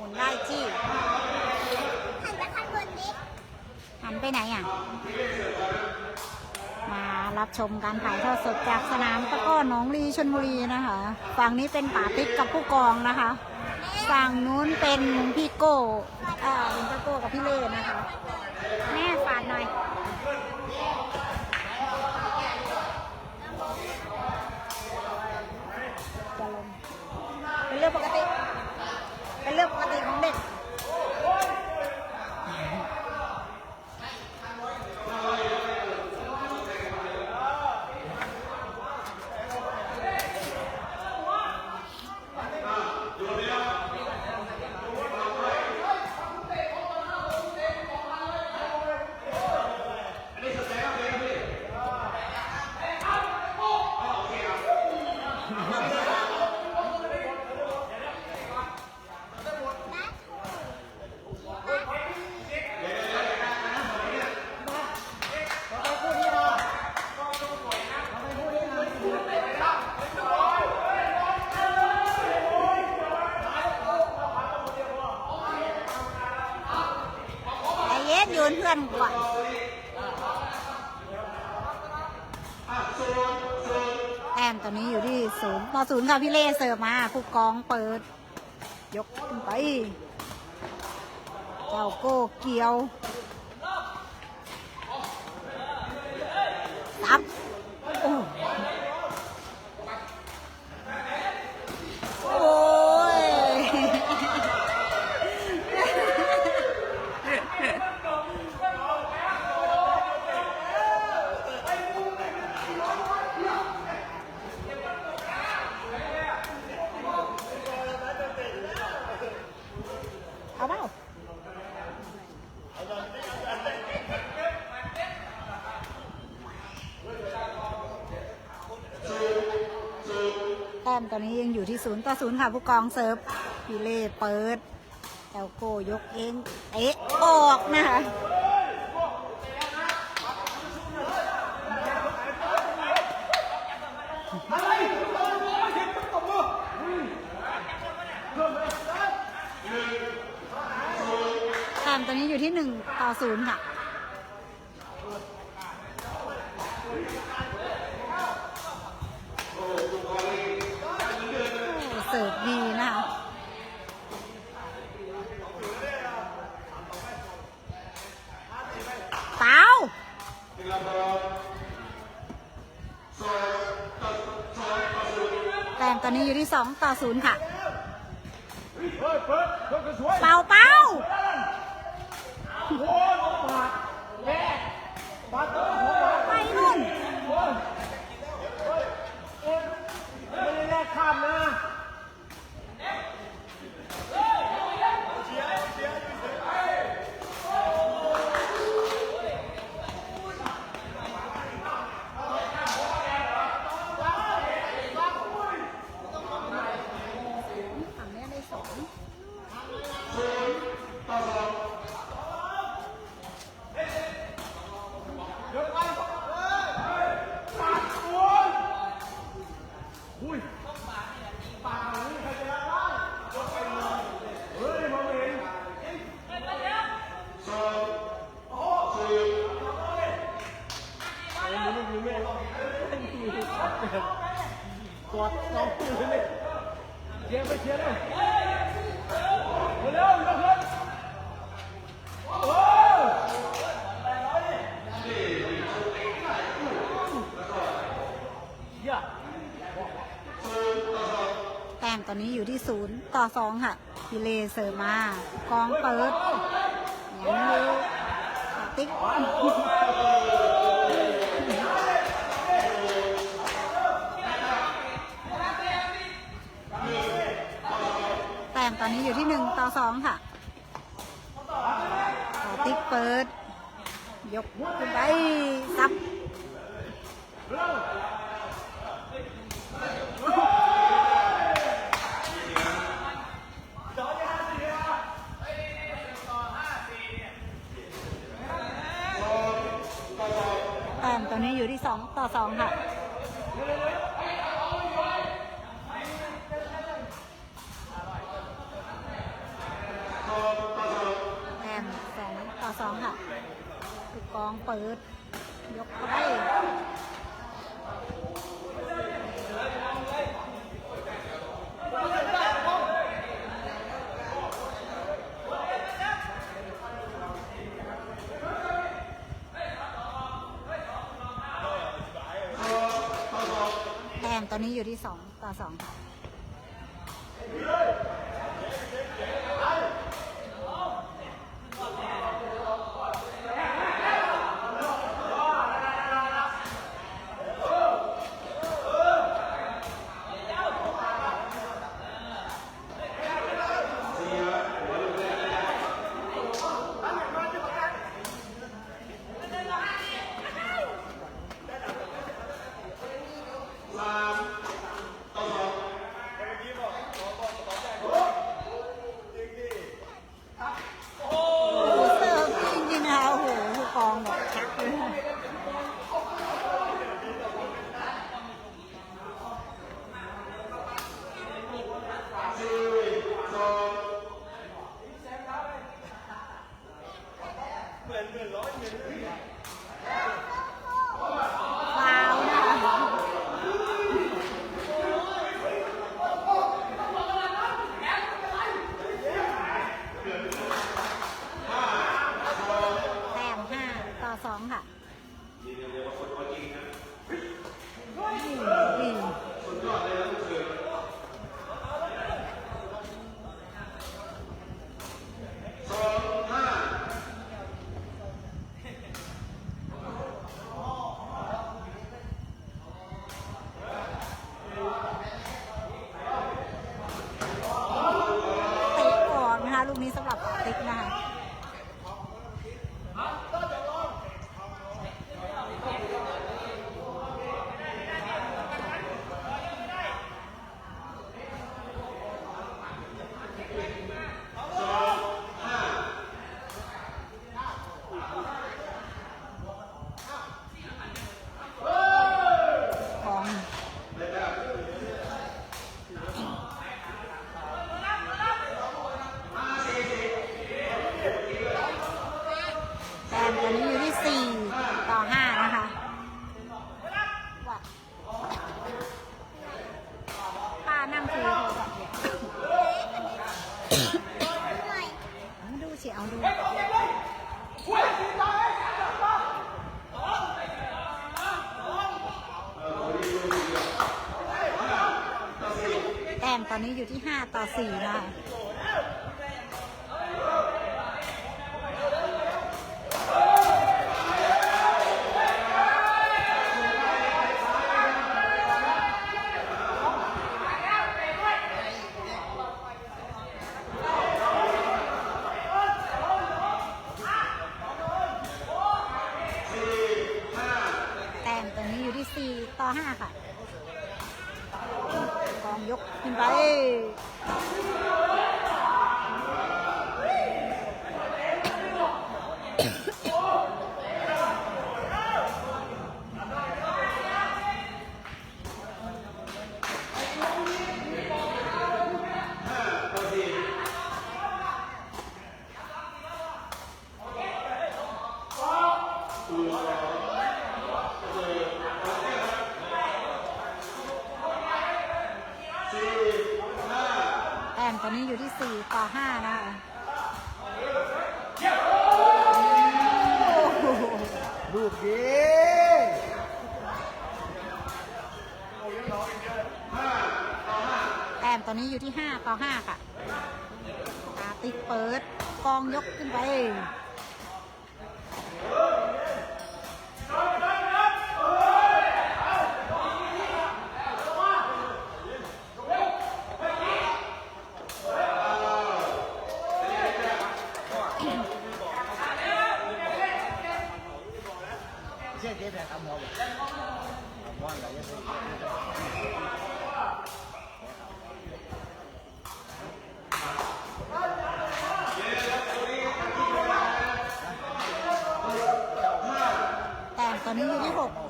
มุนได้จี้หันไปข้างบนดิหันไปไหนอะ มารับชมการถ่ายทอดสดจากสนามตะกร้อหนองลีชนบุรีนะคะ ฝั่งนี้เป็นป่าติ๊กกับผู้กองนะคะ ฝั่งนู้นเป็นพี่โก้อ่าเป็นพี่โก้กับพี่เล่นะคะ แม่ฝาดหน่อย จะลงเป็นเรื่องปกติ เป็นเรื่องปกติของเด็ก ใจเย็น โยนเพื่อนก่อนแต้มตอนนี้อยู่ที่ศูนย์ต่อศูนย์ค่ะพี่เล่เสิร์ฟมาผู้กองเปิด ยกขึ้นไป เจ้าโก้เกียวซับโอ้โอ้ย เอาเปล่าแตอนนี้ยังอยู่ที่ศูนย์ต่อศูนย์ค่ะ ผู้กองเซิร์ฟพี่เล่เปิดเจ้าโกยกเองเอ๊ะออกนะคะต้มตอนนี้อยู่ที่หนึ่งต่อศูนย์ค่ะ เสิร์ฟดีนะคะเปล่าแต้มตอนนี้อยู่ที่สองต่อศูนย์ค่ะ เป่าเป่า ไปนู่น ไม่ได้แลกข้ามนะ ฝั่งนี้ได้สอง อุ้ยเฮ้ยมองไม่เห็นเฮ้ยมันไม่มีแม่ไม่มีกอดสองมือเลยเชียร์ไปเชียร์เลยเร็วๆยกขึ้นโอ้ย แต้มตอนนี้อยู่ที่ศูนย์ต่อ สองค่ะพีเลเสร์ฟมากองเปิดอยังอยู่ติ๊กแต้มตอนนี้อยู่ที่หนึ่งต่อสองค่ะติ๊กเปิด ยกขึ้นไปซับ อนี้อยู่ที่สองต่อสองค่ะแอมสองต่อสองค่ะถูกกองเปิด ยกเข้า นี้อยู่ที่สองต่อสองค่ะ ต่อ4นะ ต่อห้าค่ะตาติเปิดกองยกขึ้นไป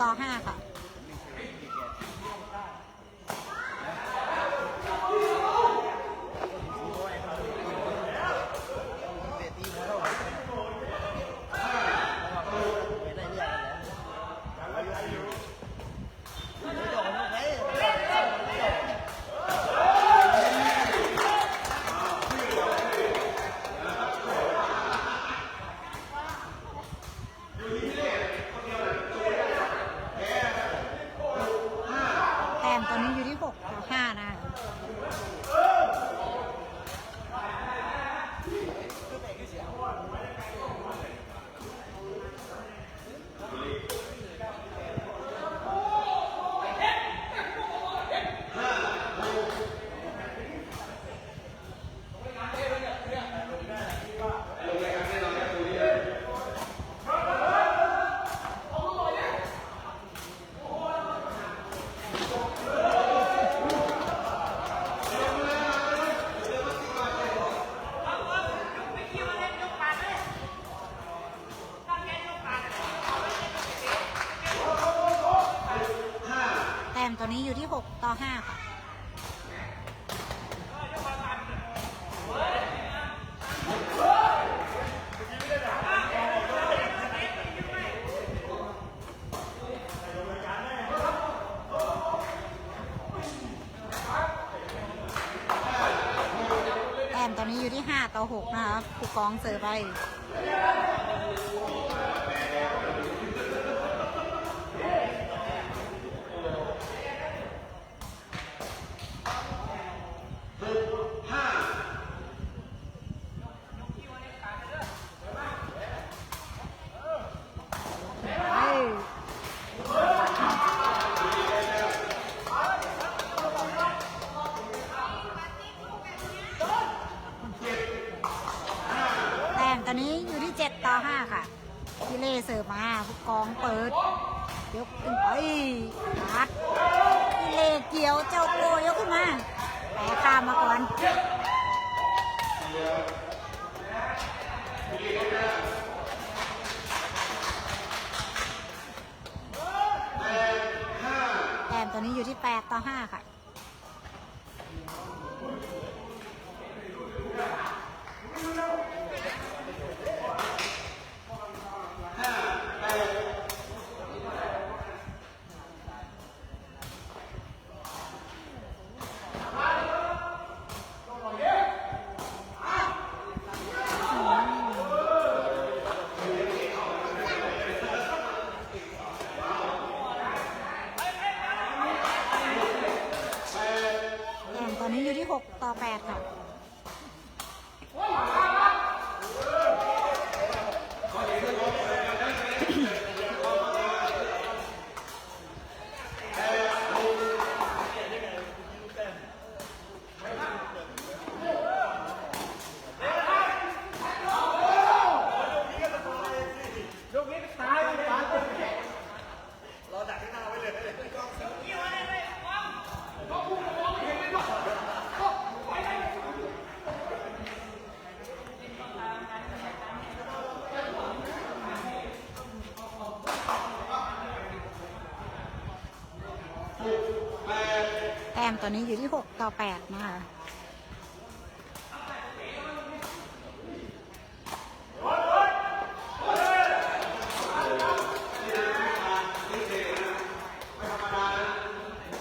ต่อห้าค่ะ ที่ 6 ต่อ 5 ค่ะแต้มตอนนี้อยู่ที่ 5 ต่อ 6 นะคะผู้กองเสิร์ฟไป อนนี้อยู่ที่แปดต่อห้าค่ะแต้มต อยู่ที่ 6 ต่อ 8 ค่ะ มตอนนี้อยู่ที่ 6 ต่อ 8 นะคะ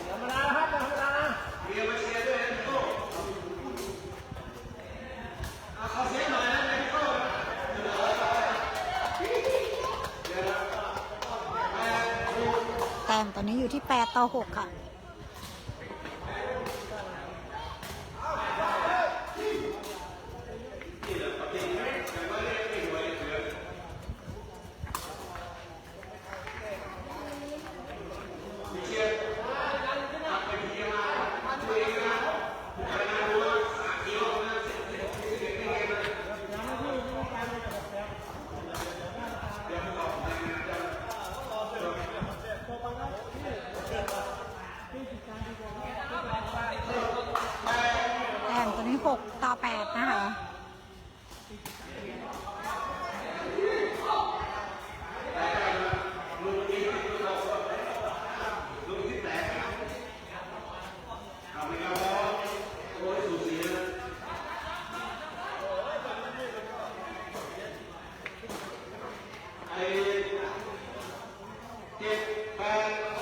ธรรมดานะครับธรรมดานะ แต้มตอนนี้อยู่ที่ 8 ต่อ 6 ค่ะ แต้มตอนนี้ 6 ต่อ 8 นะคะ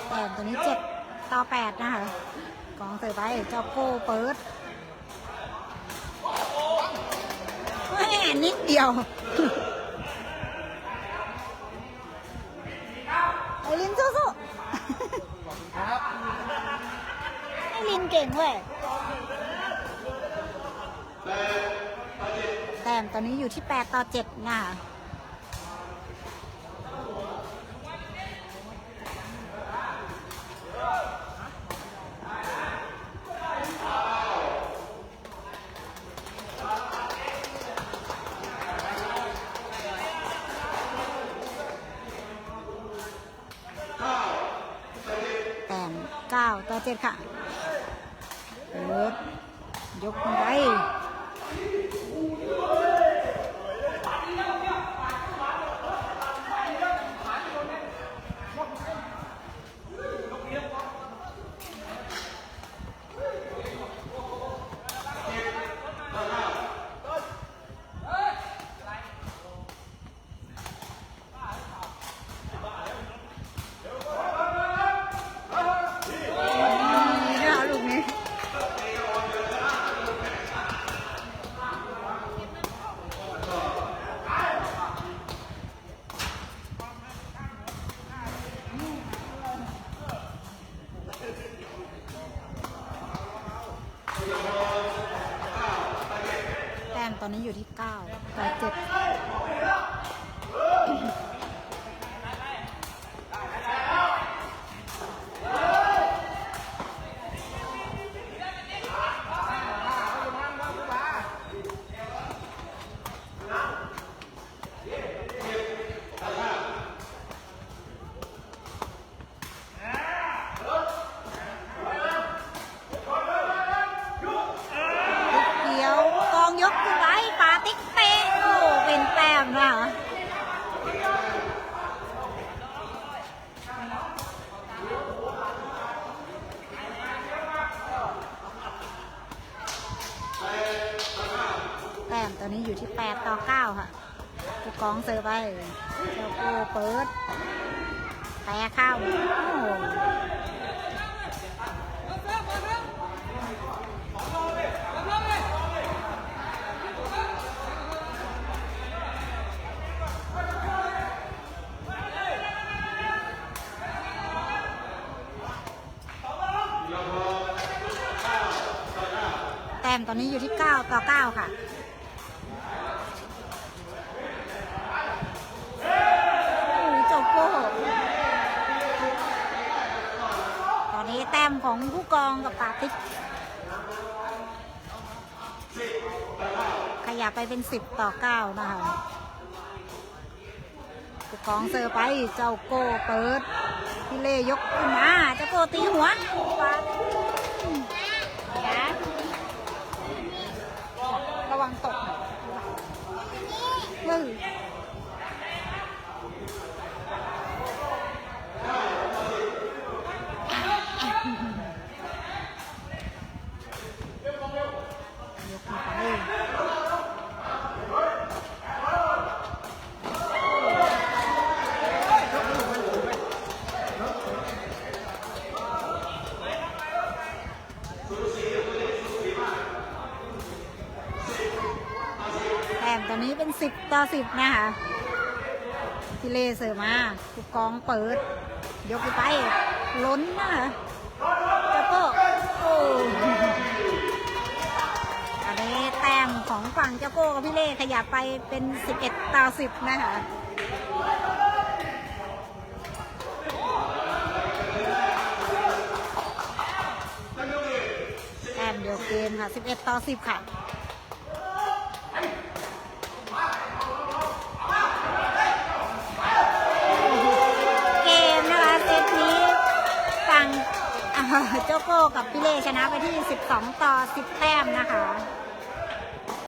แต้มตัวนี้ 7 ต่อ 8 นะคะ กองเสิร์ฟไป เจ้าโก้ เปิดแม่นิดเดียวไอลินสู้ๆครับไอลินเก่งเว้ยแต้มตอนนี้อยู่ที่ 8 ต่อ7นะ้าต่อเจ็ดค่ะเปิดยกไป อยู่ที่เก้าต่อเจ็ด เดี๋ยวกองยกขึ้นไว้ปาติ๊กเตะโอ้เป็นแต้มนะคะแต้มตัวนี้อยู่ ที่8ต่อ9ค่ะผู้กองเซอร์ไปเจ้าโกเปิดแต่เข้า โอ้แต้มตอนนี้อยู่ที่ 9 ต่อ 9 ค่ะ โอ้ยเจบโก้ตอนนี้แต้ม ของผู้กองกับปาติ๊กขยับไปเป็นสิบต่อเก้านะคะผู้กองเซอร์ไปเจ้าโก้เปิดพี่เล่ยกขึ้นมาเจ้าโก้ตีหัวปา 10ต่อ10นะคะพี่เล่เสิร์ฟมาผู้กองเปิด ยกไป ล้นนะคะจะโก้โอ้อันนี้แต้มของฝั่งเจ้าโก้กับพี่เล่ขยับไปเป็น11ต่อ10นะคะแต้มเดียวเกมค่ะ11ต่อ10ค่ะ ฝั่งอ่าเจ้าโก้กับพี่เล่ชนะไปที่ 12 ต่อ 10 แต้มนะคะ